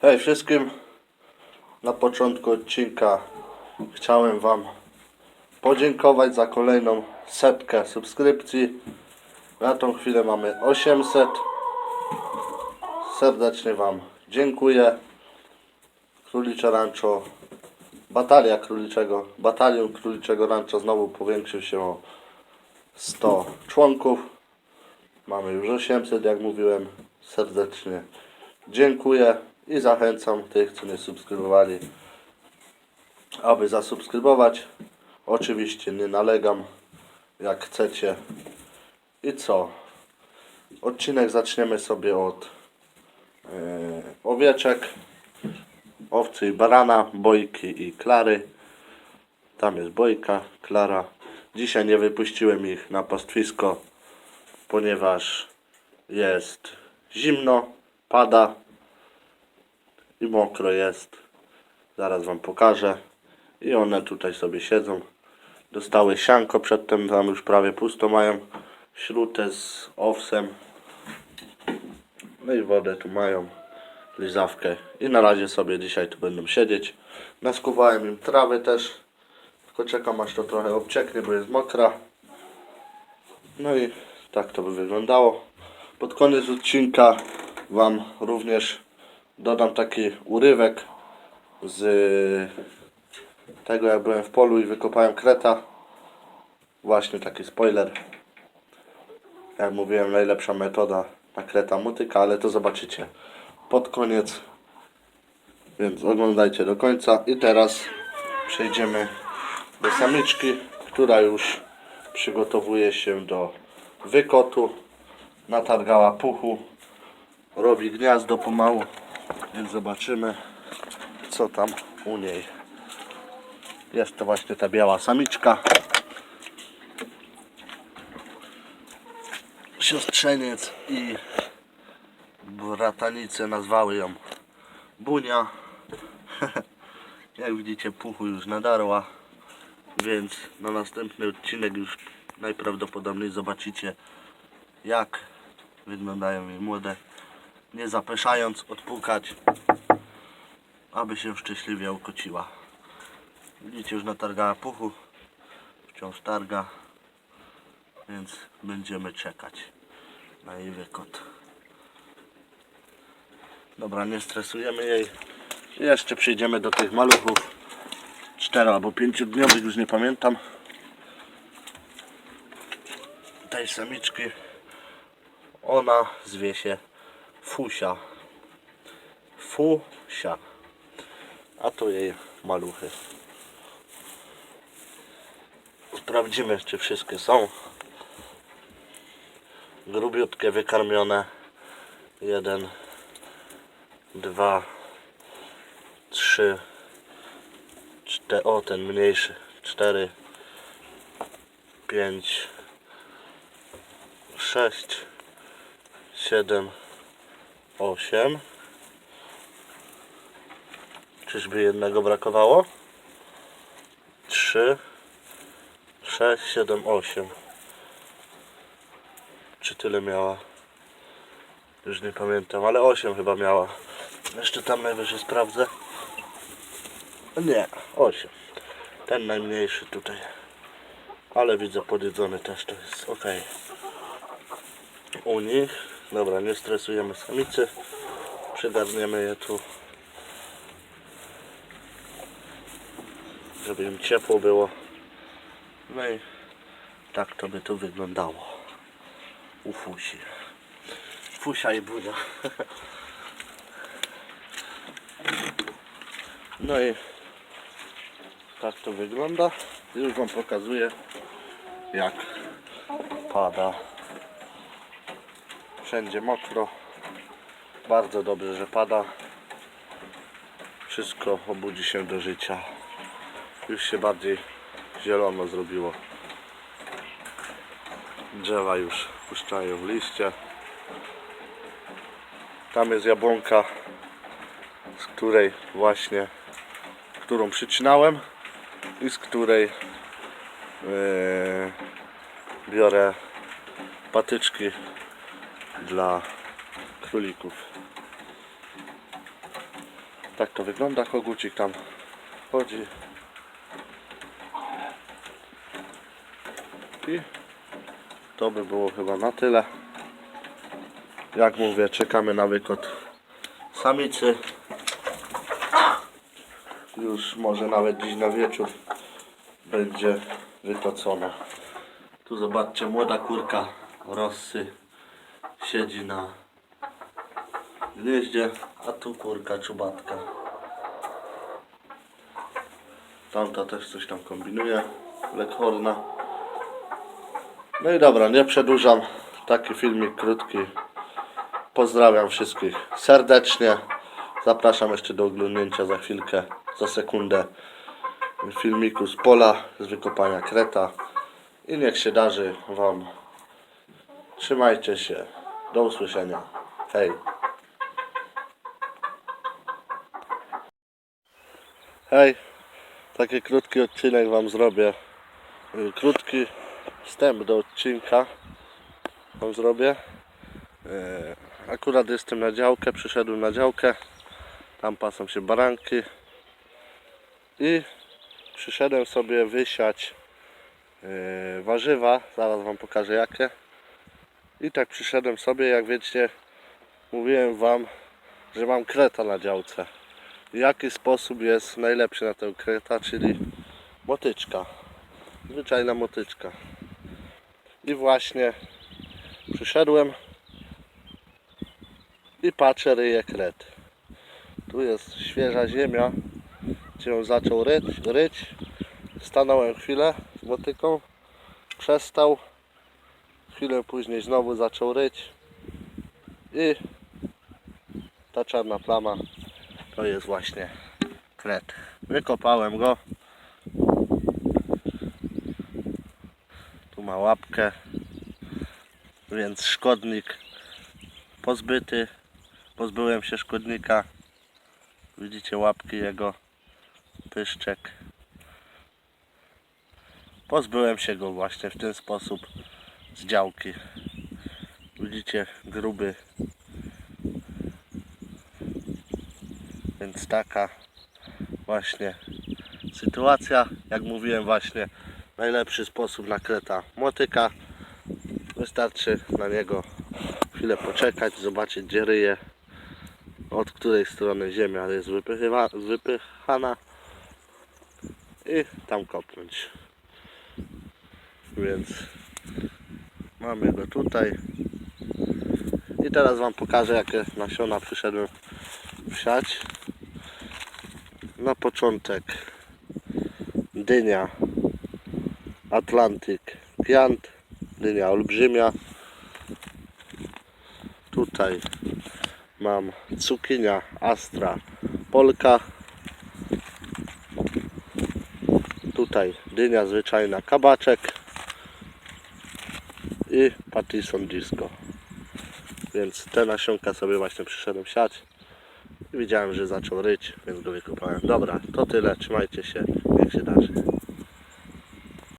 Hej wszystkim. Na początku odcinka chciałem Wam podziękować za kolejną setkę subskrypcji. Na tą chwilę mamy 800. Serdecznie Wam dziękuję. Królicze Rancho, Batalia Króliczego, Batalion Króliczego Rancho znowu powiększył się o 100 członków. Mamy już 800, jak mówiłem. Serdecznie dziękuję i zachęcam tych, co nie subskrybowali, aby zasubskrybować. Oczywiście nie nalegam, jak chcecie. I co? Odcinek zaczniemy sobie od e, owieczek, owcy i barana, Bojki i Klary. Tam jest Bojka, Klara. Dzisiaj nie wypuściłem ich na pastwisko, ponieważ jest zimno, pada i mokro jest. Zaraz Wam pokażę. I one tutaj sobie siedzą. Dostały sianko, przedtem tam już prawie pusto mają. Śrutę z owsem. No i wodę tu mają. Lizawkę. I na razie sobie dzisiaj tu będą siedzieć. Naskuwałem im trawy też. Tylko czekam aż to trochę obcieknie, bo jest mokra. No i tak to by wyglądało. Pod koniec odcinka Wam również dodam taki urywek z tego jak byłem w polu i wykopałem kreta. Właśnie taki spoiler. Jak mówiłem, najlepsza metoda na kreta motyka, ale to zobaczycie pod koniec. Więc oglądajcie do końca. I teraz przejdziemy do samiczki, która już przygotowuje się do wykotu. Natargała puchu. Robi gniazdo pomału. Więc zobaczymy co tam u niej. Jest to właśnie ta biała samiczka. Siostrzeniec i bratanice nazwały ją Bunia. Jak widzicie puchu już nadarła. Więc na następny odcinek już najprawdopodobniej zobaczycie jak wyglądają jej młode. Nie zapeszając, odpukać, aby się szczęśliwie ukociła. Widzicie, już natargała puchu, wciąż targa, więc będziemy czekać na jej wykot. Dobra, nie stresujemy jej. Jeszcze przejdziemy do tych maluchów. 4 albo 5 dniowych, już nie pamiętam. Tej samiczki. Ona zwie się Fusia. Fusia. A to jej maluchy. Sprawdzimy, czy wszystkie są. Grubiutkie, wykarmione. Jeden, dwa, trzy, cztery. O, ten mniejszy. Cztery, pięć, sześć, siedem, osiem. Czyżby jednego brakowało? Trzy, sześć, siedem, osiem. Czy tyle miała? Już nie pamiętam, ale 8 chyba miała. Jeszcze tam najwyżej sprawdzę. Nie, 8. Ten najmniejszy tutaj. Ale widzę podjedzony też to jest ok. U nich. Dobra, nie stresujemy samicy. Przygarniemy je tu. Żeby im ciepło było. No i tak to by tu wyglądało. U Fusi. Fusia i Bunia. No i tak to wygląda. Już Wam pokazuję jak pada. Wszędzie mokro. Bardzo dobrze, że pada. Wszystko obudzi się do życia. Już się bardziej zielono zrobiło. Drzewa już puszczają liście. Tam jest jabłonka, z której właśnie, którą przycinałem i z której yy, biorę patyczki dla królików. Tak to wygląda, kogucik tam chodzi. I to by było chyba na tyle. Jak mówię, czekamy na wykot samicy. Już może nawet dziś na wieczór będzie wykocona. Tu zobaczcie, młoda kurka Rossy siedzi na gnieździe, a tu kurka czubatka. Tamta też coś tam kombinuje, lekhorna. No i dobra, nie przedłużam. Taki filmik krótki. Pozdrawiam wszystkich serdecznie. Zapraszam jeszcze do oglądnięcia za chwilkę, za sekundę filmiku z pola, z wykopania kreta. I niech się darzy Wam. Trzymajcie się. Do usłyszenia. Hej. Hej. Taki krótki odcinek Wam zrobię. Y, Krótki wstęp do odcinka Wam zrobię. E, Akurat jestem na działkę, przyszedłem na działkę. Tam pasą się baranki. I przyszedłem sobie wysiać e, warzywa. Zaraz Wam pokażę jakie. I tak przyszedłem sobie, jak wiecie, mówiłem Wam, że mam kreta na działce. Jaki sposób jest najlepszy na tę kreta, czyli motyczka. Zwyczajna motyczka. I właśnie przyszedłem i patrzę, ryje kret. Tu jest świeża ziemia, gdzie on zaczął ryć, ryć. Stanąłem chwilę z motyką, przestał. Chwilę później znowu zaczął ryć i ta czarna plama to jest właśnie kret. Wykopałem go. Tu ma łapkę, więc szkodnik pozbyty. Pozbyłem się szkodnika. Widzicie łapki jego, pyszczek. Pozbyłem się go właśnie w ten sposób z działki. Widzicie, gruby. Więc taka właśnie sytuacja. Jak mówiłem właśnie, najlepszy sposób na kreta motyka. Wystarczy na niego chwilę poczekać, zobaczyć gdzie ryje, od której strony ziemia jest wypychana i tam kopnąć. Więc mamy go tutaj. I teraz Wam pokażę jakie nasiona przyszedłem wsiać. Na początek dynia Atlantyk Giant, dynia olbrzymia. Tutaj mam cukinia Astra Polka. Tutaj dynia zwyczajna kabaczek i Pattison Disco. Więc te nasionka sobie właśnie przyszedłem siać. I widziałem, że zaczął ryć, więc go wykopałem. Dobra, to tyle. Trzymajcie się. Niech się darzy.